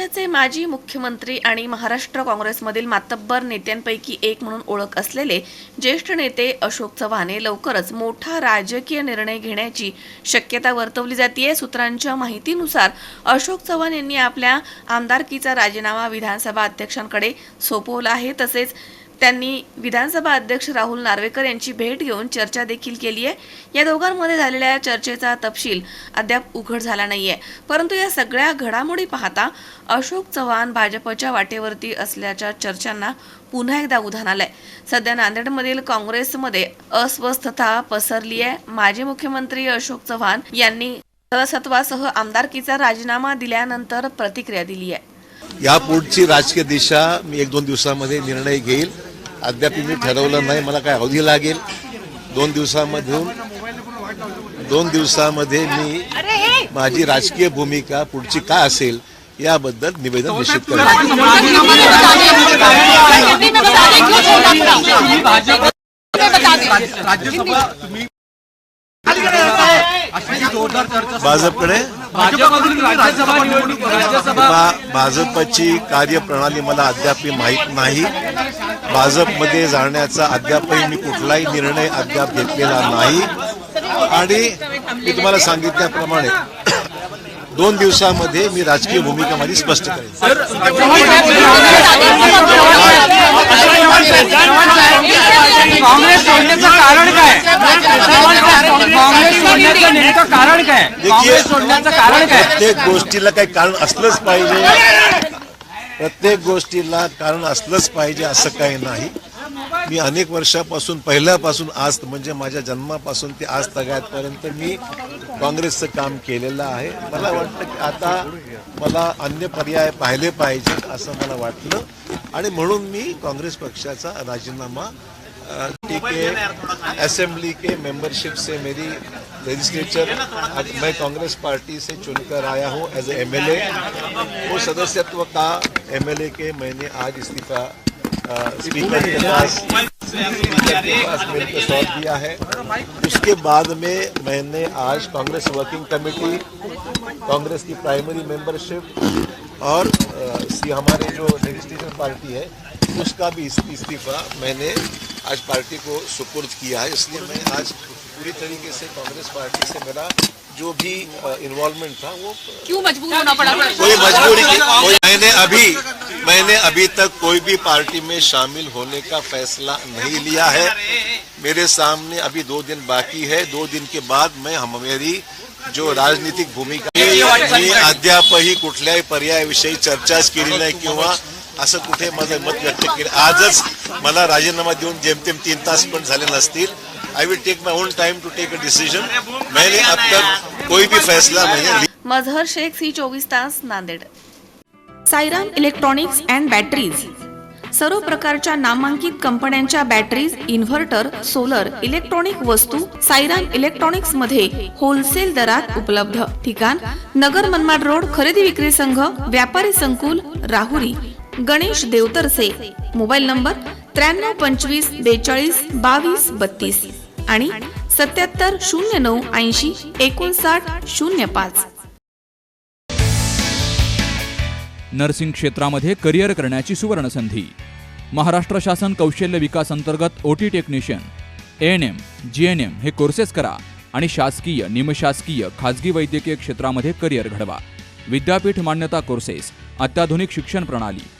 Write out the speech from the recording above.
राज्याचे माजी मुख्यमंत्री आणि महाराष्ट्र काँग्रेसमधील मातब्बर नेत्यांपैकी एक म्हणून ओळख असलेले ज्येष्ठ नेते अशोक चव्हाण हे लवकरच मोठा राजकीय निर्णय घेण्याची शक्यता वर्तवली जाते सूत्रांच्या माहितीनुसार अशोक चव्हाण यांनी आपल्या आमदारकीचा राजीनामा विधानसभा अध्यक्षांकडे सोपवला आहे. तसेच त्यांनी विधानसभा अध्यक्ष राहुल नार्वेकर यांची भेट घेऊन चर्चा देखील केली आहे. या दोघांमध्ये झालेल्या चर्चेचा तपशील अद्याप उघड झाला नाहीये. परंतु या सगळ्या घडामोडी पाहता अशोक चव्हाण भाजपच्या वाटेवरती असल्याच्या चर्चांना पुन्हा एकदा उधाण आलंय. सध्या नांदेडमधील काँग्रेसमध्ये अस्वस्थता पसरली आहे माजी मुख्यमंत्री अशोक चव्हाण यांनी सदस्यत्वासह आमदारकीचा राजीनामा दिल्यानंतर प्रतिक्रिया दिली आहे या पुढची राजकीय दिशा मी एक दोन दिवसामध्ये निर्णय घेईल. अद्याप मी ठरवलं नाही. मला काय अवधी लागेल? दोन दिवसामधून दोन दिवसामध्ये मी माझी राजकीय भूमिका पुढची काय असेल याबद्दल निवेदन निश्चित करेन. राज्यसभा तुम्ही अशी जोरदार चर्चा भाजपकडे भाजपची कार्यप्रणाली मला अद्याप माहीत नाही. भाजपमध्ये जाण्याचा अद्यापही मी कुठलाही निर्णय अद्याप घेतलेला नाही. आणि मी तुम्हाला सांगितल्याप्रमाणे दोन दिवसामध्ये मी राजकीय भूमिका माझी स्पष्ट करेन. काँग्रेस सोडण्याचं कारण काय? काँग्रेस सोडण्याचं नेमकं कारण काय? काँग्रेस सोडण्याचं कारण काय? प्रत्येक गोष्टीला काही कारण असलंच पाहिजे. प्रत्येक गोष्टीला कारण असलंच पाहिजे असं काही नाही. मी अनेक वर्षापासून पहिल्यापासून आज म्हणजे माझ्या जन्मापासून ते आज तगायतपर्यंत मी काँग्रेसचं काम केलेलं आहे. मला वाटतं की आता मला अन्य पर्याय पाहिले पाहिजेत असं मला वाटलं. आणि म्हणून मी काँग्रेस पक्षाचा राजीनामा ठीक आहे असेंबली के मेंबरशिप से मेरी लेजिस्लेचर मैं कांग्रेस पार्टी से चुनकर आया हूँ एज ए एम वो सदस्यत्व का एमएलए के मैंने आज इस्तीफा स्पीकर के पास स्पीकर के पास मिलकर सौंप दिया है। उसके बाद में मैंने आज कांग्रेस वर्किंग कमेटी कांग्रेस की प्राइमरी मेंबरशिप और सी हमारे जो लेजिस्लेटिव पार्टी है उसका भी इस्तीफा मैंने आज पार्टी को सुपुर्द किया है। इसलिए मैं आज पूरी तरीके से कांग्रेस पार्टी से मेरा जो भी इन्वॉल्वमेंट था वो क्यों मजबूर होना पड़ा? कोई मजबूरी की कोई मैंने अभी मैंने अभी तक कोई भी पार्टी में शामिल होने का फैसला नहीं लिया है। मेरे सामने अभी दो दिन बाकी है। दो दिन के बाद मैं हम मेरी जो राजनीतिक भूमिका मी अद्यापही कुठल्याही पर्यायाविषयी चर्चाच केली नाही किंवा असं कुठे माझं मत व्यक्त केलं. आजच मला राजीनामा देऊन जेमतेम तीन तास पण झाले नसतील. I will take my own time to take a decision मैंने अब तक कोई भी फैसला नहीं मजहर शेख सी चोवीस तास Nanded. Sairam electronics and batteries. सर्व प्रकारच्या नामांकित कंपन्यांच्या बॅटरीज इन्व्हर्टर सोलर इलेक्ट्रॉनिक वस्तू सायराम इलेक्ट्रॉनिक्समध्ये होलसेल दरात उपलब्ध. ठिकाण नगर मनमाड रोड खरेदी विक्री संघ व्यापारी संकुल राहुरी. गणेश देवतरसे मोबाईल नंबर त्र्याण्णव पंचवीस बेचाळीस बावीस बत्तीस आणि सत्याहत्तर शून्य नऊ ऐंशी एकोणसाठ शून्य पाच. नर्सिंग क्षेत्रामध्ये करिअर करण्याची सुवर्ण संधी महाराष्ट्र शासन कौशल्य विकास अंतर्गत OT technician. A N M G N M हे कोर्सेस करा आणि शासकीय निमशासकीय खाजगी वैद्यकीय क्षेत्रामध्ये करिअर घडवा. विद्यापीठ मान्यता कोर्सेस अत्याधुनिक शिक्षण प्रणाली.